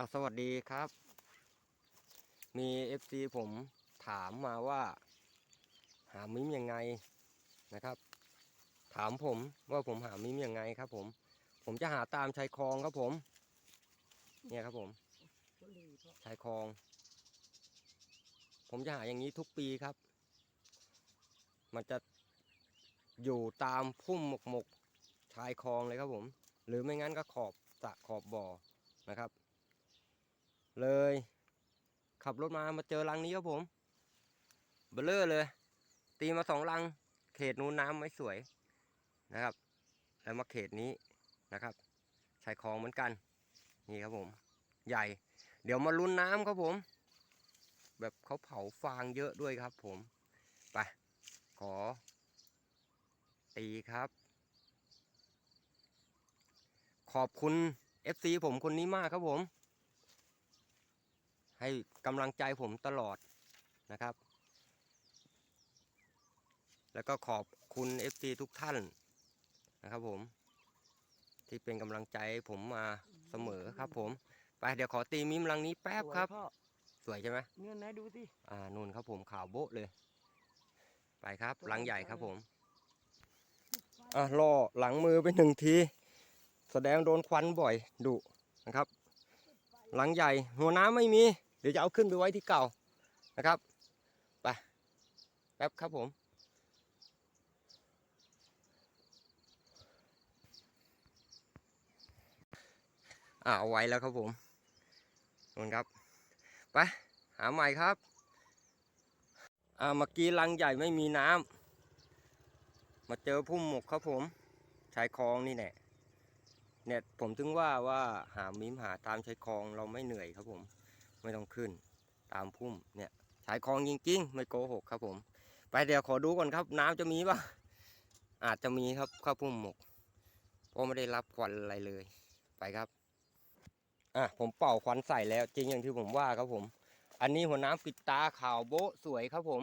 อะสวัสดีครับ มีเอฟซีผมถามมาว่า หามิมยังไงนะครับ ถามผมว่าผมหามิมยังไงครับ ผม ผมจะหาตามชายคลองครับผม เนี่ยครับผมชายคลอง ผมจะหาอย่างนี้ทุกปีครับ มันจะอยู่ตามพุ่มหมกหมกชายคลองเลยครับผม หรือไม่งั้นก็ขอบสะขอบบ่อนะครับ เลย ขับรถมามาเจอรังนี้ครับผมเบลเลอร์เลย ตีมาสองรัง เขตนู้นน้ำไม่สวยนะครับ แล้วมาเขตนี้นะครับชายคลองเหมือนกัน นี่ครับผม ใหญ่ เดี๋ยวมาลุ้นน้ำครับผม แบบเขาเผาฟางเยอะด้วยครับผม ไป ขอ ตีครับ ขอบคุณ FC ผมคนนี้มากครับผม ให้กำลังใจผมตลอดนะครับ แล้วก็ขอบคุณ FC ทุกท่านนะครับผม ที่เป็นกำลังใจให้ผมมาเสมอครับผม ไปเดี๋ยวขอตีมิมรังนี้แป๊บครับพ่อสวยใช่ไหมเงื่อนนะดูสิอ่านู่นครับผมขาวโบ๊ะเลย ไปครับหลังใหญ่ครับผม อะล่อหลังมือไปหนึ่งที แสดงโดนควันบ่อยดุนะครับ หลังใหญ่ หัวน้ำไม่มี เดี๋ยวจะเอาขึ้นไปไว้ที่เก่านะครับไปแป๊บครับผมอ่าเอาไว้แล้วครับผมนู่นครับไปหาใหม่ครับอ่าเมื่อกี้ลังใหญ่ไม่มีน้ำมาเจอพุ่มหมกครับผมชายคลองนี่แหละเนี่ยผมถึงว่าว่าหามิมหาตามชายคลองเราไม่เหนื่อยครับผม ไม่ต้องขึ้น ตามพุ่มเนี่ยชายคลองจริงๆ ไม่โกหกครับผม ไปเดี๋ยวขอดูก่อนครับ น้ำจะมีปะอาจจะมีครับข้าวพุ่มหมกเพราะไม่ได้รับควันอะไรเลย ไปครับอะผมเป่าควันใส่แล้ว จริงอย่างที่ผมว่าครับผม อันนี้หัวน้ำปิดตาขาวโบ๊ะสวยครับผม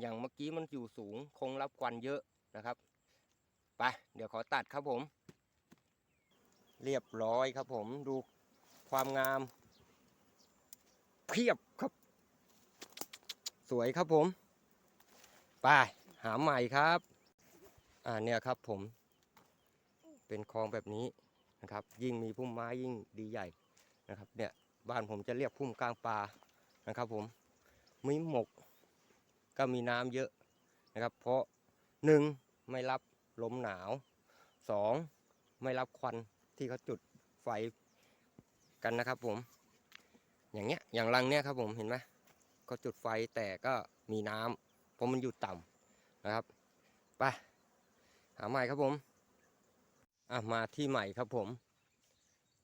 อย่างเมื่อกี้มันอยู่สูงคงรับควันเยอะนะครับไปเดี๋ยวขอตัดครับผม เรียบร้อยครับผมดูความงาม เพียบครับ สวยครับผมไปหาใหม่ครับ อ่าเนี่ยครับผม เป็นคลองแบบนี้นะครับ ยิ่งมีพุ่มไม้ยิ่งดีใหญ่นะครับ เนี่ยบ้านผมจะเรียกพุ่มกลางปลานะครับ ผมมีหมกก็มีน้ำเยอะนะครับ เพราะหนึ่งไม่รับลมหนาวสองไม่รับควันที่เขาจุดไฟกันนะครับผม อย่างเงี้ยอย่างรังเนี้ยครับผมเห็นไหมเขาจุดไฟแต่ก็มีน้ำเพราะมันอยู่ต่ำนะครับไปหาใหม่ครับผมอะมาที่ใหม่ครับผม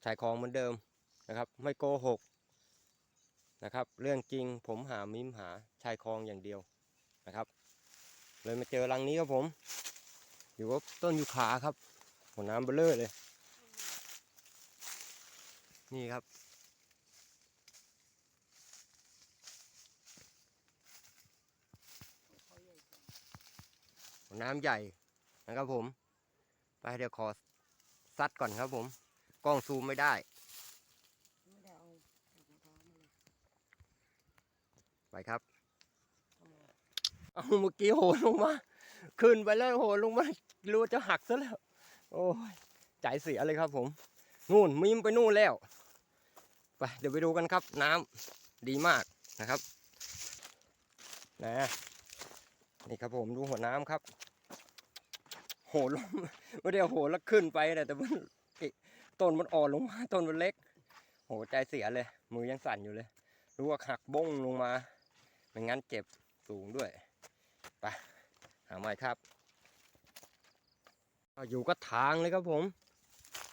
ชายคลองเหมือนเดิมนะครับ ไม่โกหกนะครับ เรื่องจริงผมหามิมหาชายคลองอย่างเดียวนะครับ เลยมาเจอรังนี้ครับผม อยู่กับต้นยูคาครับหัวน้ำเบลเลอร์เลย นี่ครับ น้ำใหญ่นะครับผม ไปเดี๋ยวขอซัดก่อนครับผม กล้องซูมไม่ได้ ไปครับ เอาเมื่อกี้โหนลงมา ขึ้นไปแล้วโหนลงมา รู้ว่าจะหักซะแล้ว โอ้ยใจเสียเลยครับผม นู่นมิมไปนู่นแล้ว ไปเดี๋ยวไปดูกันครับ น้ำดีมากนะครับนะนี่ครับผมดูหัวน้ำครับ นลงไม่ได้โหนแล้วขึ้นไปแต่มันต้นมันอ่อนลงมาต้นมันเล็ก โหใจเสียเลย มือยังสั่นอยู่เลยรู้ว่าหักบ้งลงมาไม่งั้นเจ็บสูงด้วยไปหาใหม่ครับอยู่ก็ทางเลยครับผม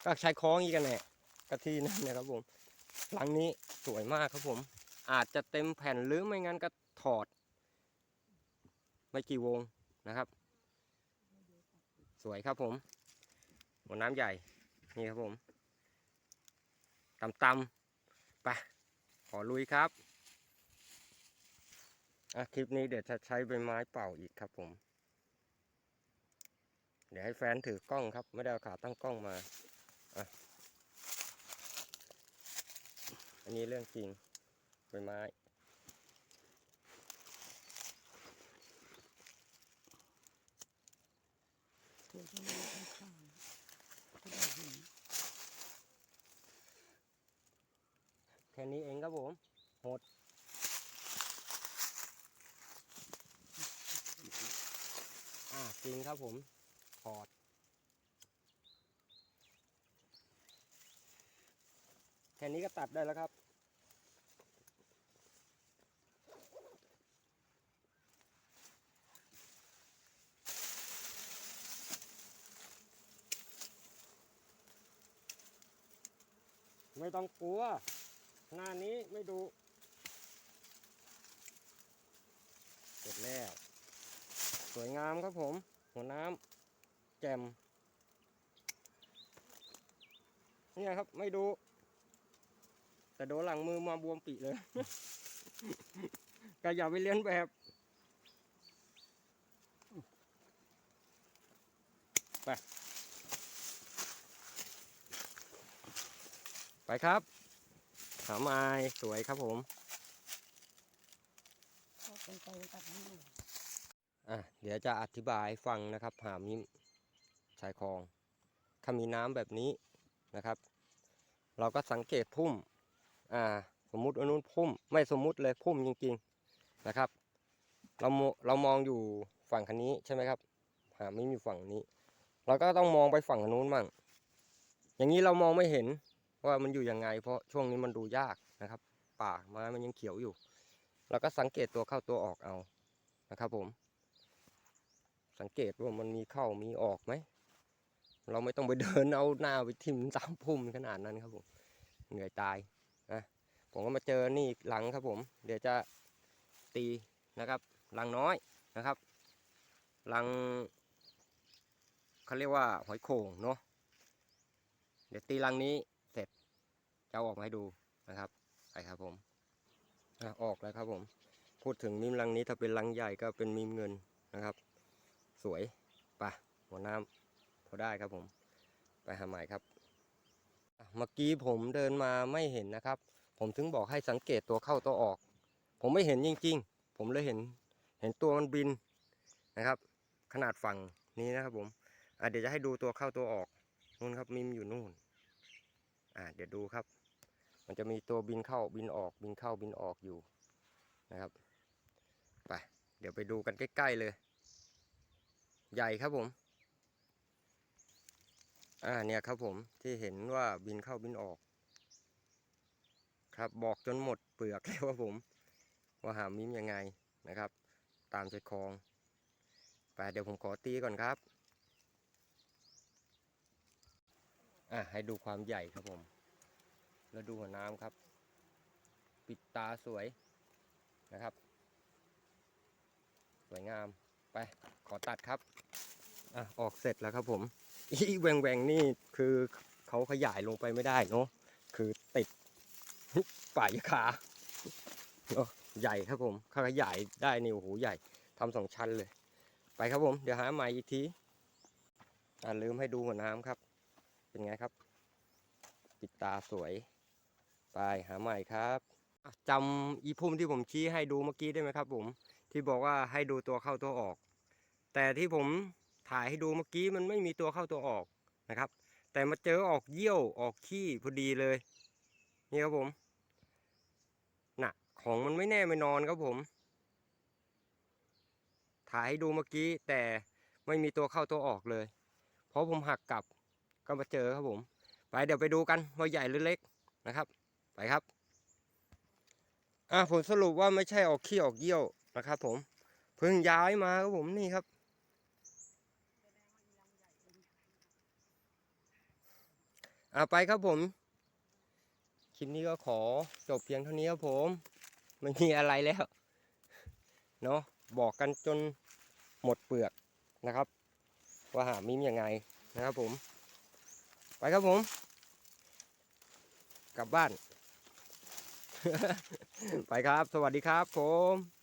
ก็ใช้คล้องอีกกันแหละกะทีนั่นนะครับผมหลังนี้สวยมากครับผม อาจจะเต็มแผ่นหรือไม่งั้นก็ถอด ไม่กี่วงนะครับ สวยครับผมหัวน้ำใหญ่ นี่ครับผมต่ำๆไป ขอลุยครับอะคลิปนี้เดี๋ยวจะใช้ใบไม้เป่าอีกครับผม เดี๋ยวให้แฟนถือกล้องครับ ไม่ได้เอาขาตั้งกล้องมาอะอันนี้เรื่องจริงใบไม้ เดี๋ยวจะมีข้างๆจะได้เห็นแค่นี้เองครับผมหดอ่าจริงครับผมถอดแค่นี้ก็ตัดได้แล้วครับ ไม่ต้องกลัว หน้านี้ไม่ดูเสร็จแล้ว สวยงามครับผม หัวน้ำแจ่มเนี่ยครับไม่ดู แต่โดนหลังมือมาบวมปีเลย ก็อย่าไปเลียนแบบไป ไป ครับหาไม้สวยครับผมก็เป็นไปตัดให้หน่อยอะเดี๋ยวจะอธิบายให้ฟังนะครับหามิมชายคลอง ถ้ามีน้ำแบบนี้นะครับ เราก็สังเกตพุ่มอ่าสมมุติอันนู้นพุ่ม ไม่สมมุติเลยพุ่มจริง ๆนะครับ เราโมเรามองอยู่ฝั่งคันนี้ใช่ไหมครับ หาไม่มีฝั่งนี้ เราก็ต้องมองไปฝั่งอันนู้นมั่งอย่างนี้เรามองไม่เห็น ว่ามันอยู่ยังไง เพราะช่วงนี้มันดูยากนะครับ ป่าไม้มันยังเขียวอยู่เราก็สังเกตตัวเข้าตัวออกเอานะครับ ผม สังเกตว่ามันมีเข้ามีออกไหมเราไม่ต้องไปเดินเอาหน้าไปทิ่มตามพุ่มขนาดนั้นครับผมเหนื่อยตายนะผมก็มาเจอนี่หลังครับผม เดี๋ยวจะตีนะครับหลังน้อยนะครับหลังเขาเรียกว่าหอยโข่งเนาะเดี๋ยวตีหลังนี้ จะออกมาให้ดูนะครับไปครับผมออกแล้วครับผม พูดถึงมิมลังนี้ถ้าเป็นลังใหญ่ก็เป็นมิมเงินนะครับ สวยปะหัวน้ำพอได้ครับผม ไปหาใหม่ครับเมื่อกี้ผมเดินมาไม่เห็นนะครับ ผมถึงบอกให้สังเกตตัวเข้าตัวออก ผมไม่เห็นจริง ๆ ผมเลยเห็นเห็นตัวมันบินนะครับ ขนาดฝั่งนี้นะครับผมเดี๋ยวจะให้ดูตัวเข้าตัวออกนู่นครับมิมอยู่นู่นอะเดี๋ยวดูครับ มันจะมีตัวบินเข้าบินออกบินเข้าบินออกอยู่นะครับไปเดี๋ยวไปดูกันใกล้ๆเลย ใหญ่ครับผมอ่าเนี่ยครับผมที่เห็นว่าบินเข้าบินออก ครับบอกจนหมดเปลือกเลยว่าผม ว่าหามิมยังไงนะครับ ตามใจคลองไปเดี๋ยวผมขอตีก่อนครับอะให้ดูความใหญ่ครับผม แล้วดูหัวน้ำครับ ปิดตาสวยนะครับ สวยงามไปขอตัดครับอะออกเสร็จแล้วครับผมอีแหวงแหวงๆนี่คือเขาขยายลงไปไม่ได้เนาะคือติดป่ายขาเนอะใหญ่ครับผมถ้าขยายได้นี่โอ้โหใหญ่ทำสองชั้นเลย ไปครับผม เดี๋ยวหาใหม่อีกทีอ่าลืมให้ดูหัวน้ำครับ เป็นไงครับ ปิดตาสวย ไปหาใหม่ครับจำอีพุ่มที่ผมชี้ให้ดูเมื่อกี้ได้ไหมครับ ผม ที่บอกว่าให้ดูตัวเข้าตัวออก แต่ที่ผมถ่ายให้ดูเมื่อกี้มันไม่มีตัวเข้าตัวออกนะครับ แต่มาเจอออกเยี่ยวออกขี้พอดีเลย นี่ครับผมน่ะของมันไม่แน่ไม่นอนครับผม ถ่ายให้ดูเมื่อกี้ แต่ไม่มีตัวเข้าตัวออกเลย เพราะผมหักกลับก็มาเจอครับผม ไปเดี๋ยวไปดูกันว่าใหญ่หรือเล็กนะครับ ไปครับ อะผลสรุปว่าไม่ใช่ออกขี้ออกเยี่ยวนะครับ ผมเพิ่งย้ายมาครับผมนี่ครับอะไปครับผมคลิปนี้ก็ขอจบเพียงเท่านี้ครับผมไม่มีอะไรแล้วเนาะบอกกันจนหมดเปลือกนะครับ ว่าหามิมยังไงนะครับผม ไปครับผม กลับบ้าน ไปครับ สวัสดีครับผม